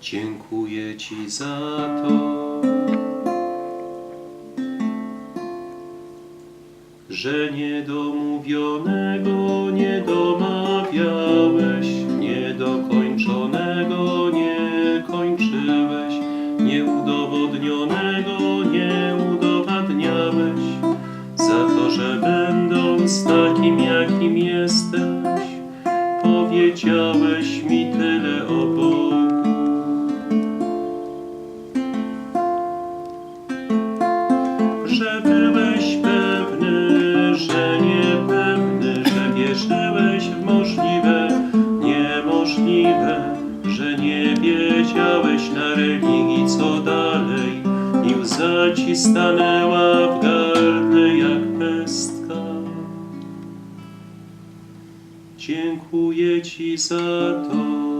Dziękuję Ci za to, że niedomówionego będąc takim, jakim jesteś, powiedziałeś mi tyle o Bogu. że byłeś pewny, że niepewny, że wierzyłeś w możliwe, niemożliwe, że nie wiedziałeś na religii co dalej i łza ci stanęła w Dziękuję ci za to. że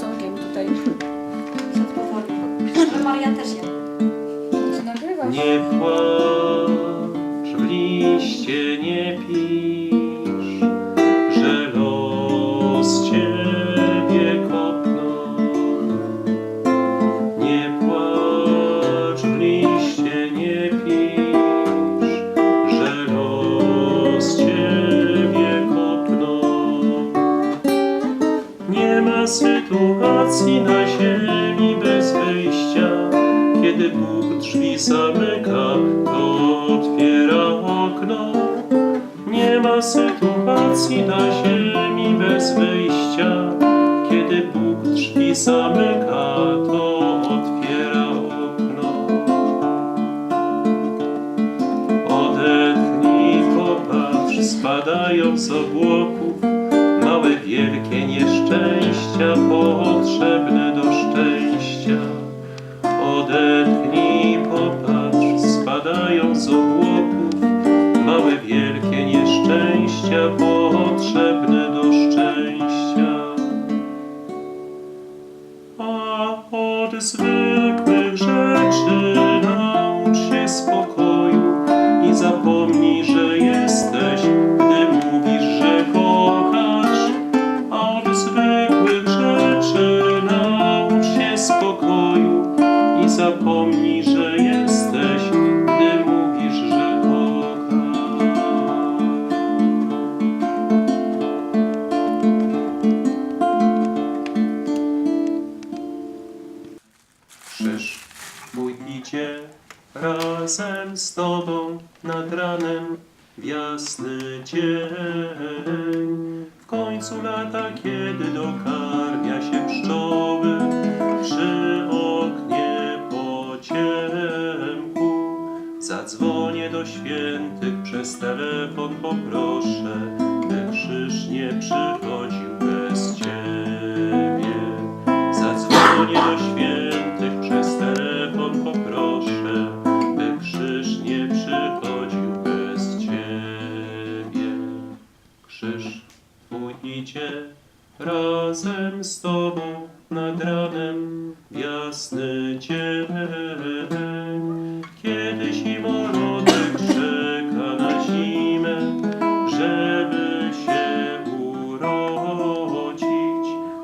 szacunkiem tutaj Ale Marian też je. Nie płacz, w liście nie pisz, sytuacji na ziemi bez wyjścia, kiedy Bóg drzwi zamyka, to otwiera okno. Nie ma sytuacji na ziemi bez wyjścia, kiedy Bóg drzwi zamyka, potrzebne do szczęścia. A od zwykłych rzeczy naucz się spokoju i zapomnij, że jesteś, gdy mówisz, że kochasz. A od zwykłych rzeczy naucz się spokoju i zapomnij, że jesteś, końcu lata, kiedy dokarmia się pszczoły przy oknie po ciemku. Zadzwonię do świętych przez telefon poproszę, by krzyż nie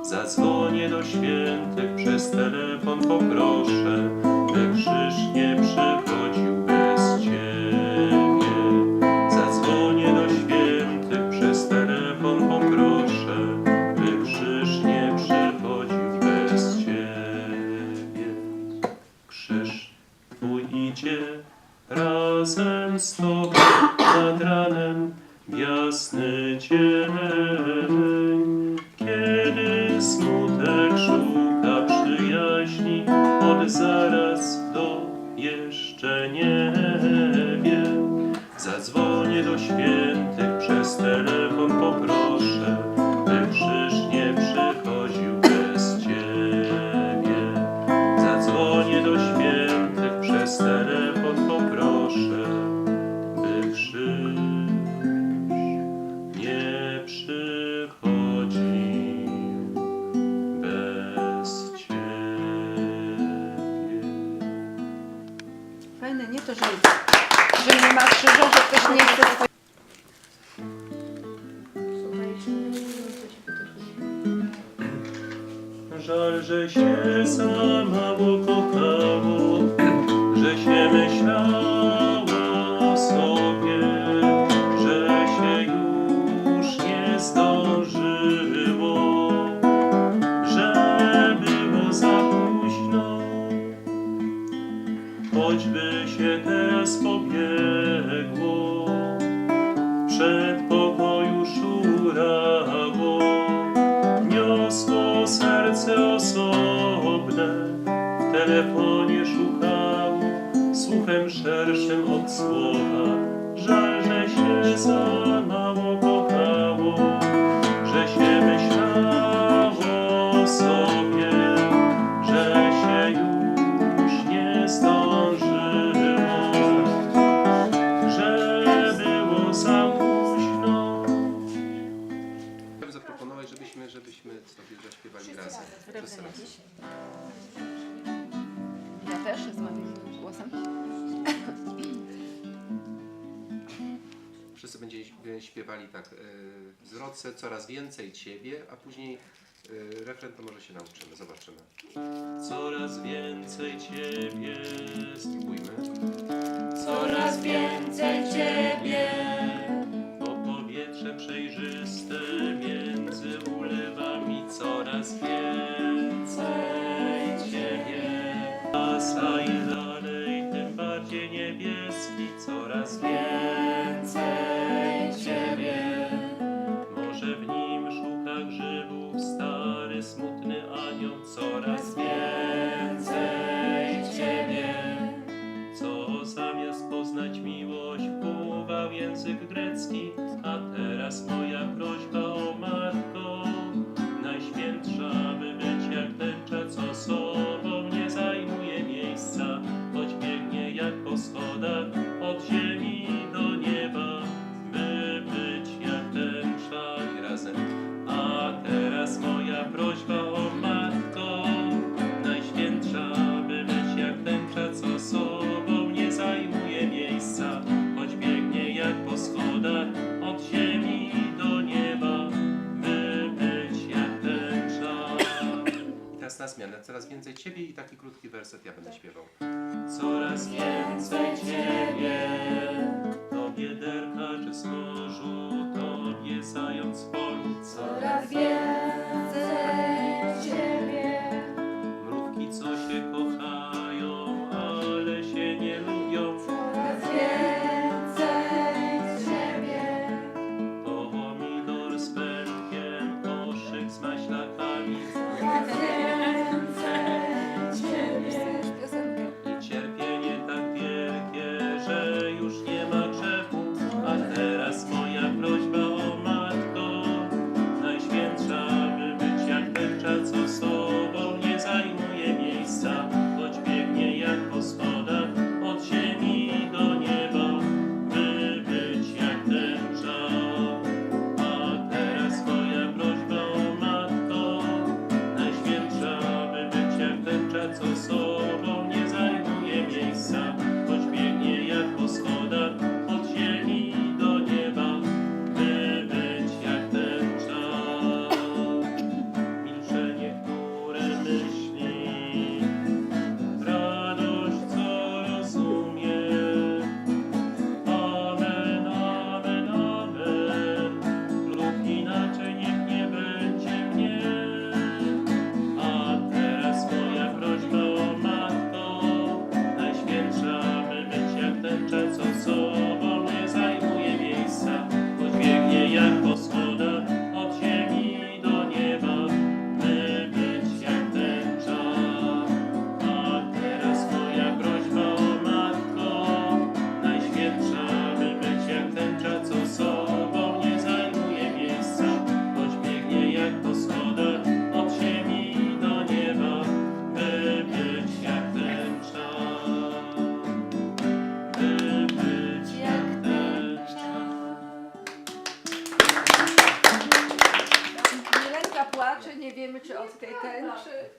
Zadzwonię do świętych, przez telefon poproszę, by krzyż nie przychodził bez ciebie. Zadzwonię do świętych, przez telefon poproszę, by krzyż nie przychodził bez ciebie. Krzyż mój idzie razem z tobą nad ranem, jasny dzień smutek szuka przyjaźni od zera. żal, że się za mało kochało, że się myślało o sobie, że się już nie zdążyło, że było za późno, choćby się teraz słowa, żal, że się sam. wszyscy będziemy śpiewali tak e, w zwrotce, coraz więcej Ciebie, a później e, refren to może się nauczymy, zobaczymy. Coraz więcej Ciebie. Spróbujmy. Coraz więcej Ciebie. o powietrze przejrzyste. poznać miłość, pływał język grecki, a teraz moje więcej Ciebie i taki krótki werset ja będę tak. śpiewał. Coraz więcej Ciebie.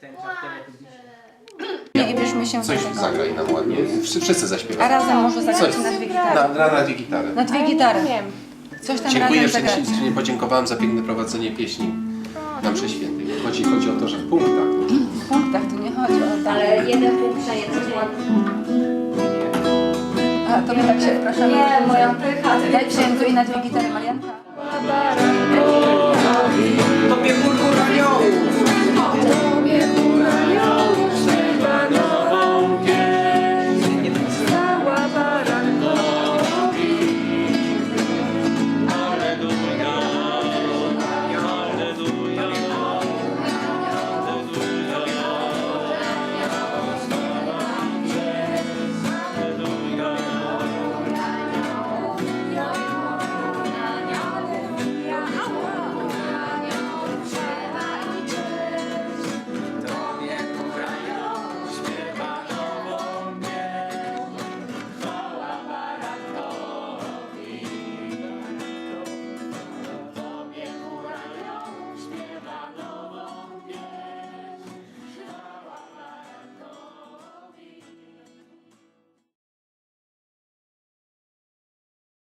Tęcza. Nie, i byśmy się Coś do tego- zagraj nam ładnie. Wszyscy, wszyscy A razem może zagrać Coś. na dwie gitary. Na, na, na dwie gitary. Na dwie gitary. Coś tam Dziękuję razem zagrać. ślicznie, podziękowałem za piękne prowadzenie pieśni na mszy świętej. Chodzi, chodzi o to, że w punktach. W punktach tu nie chodzi o dane. Ale jeden punkt za jeden dzień. A, to my tak się wpraszamy. Nie, moja pycha. Daj księdzu i na dwie gitary Marianka. Tobie murmur aniołów! viejo.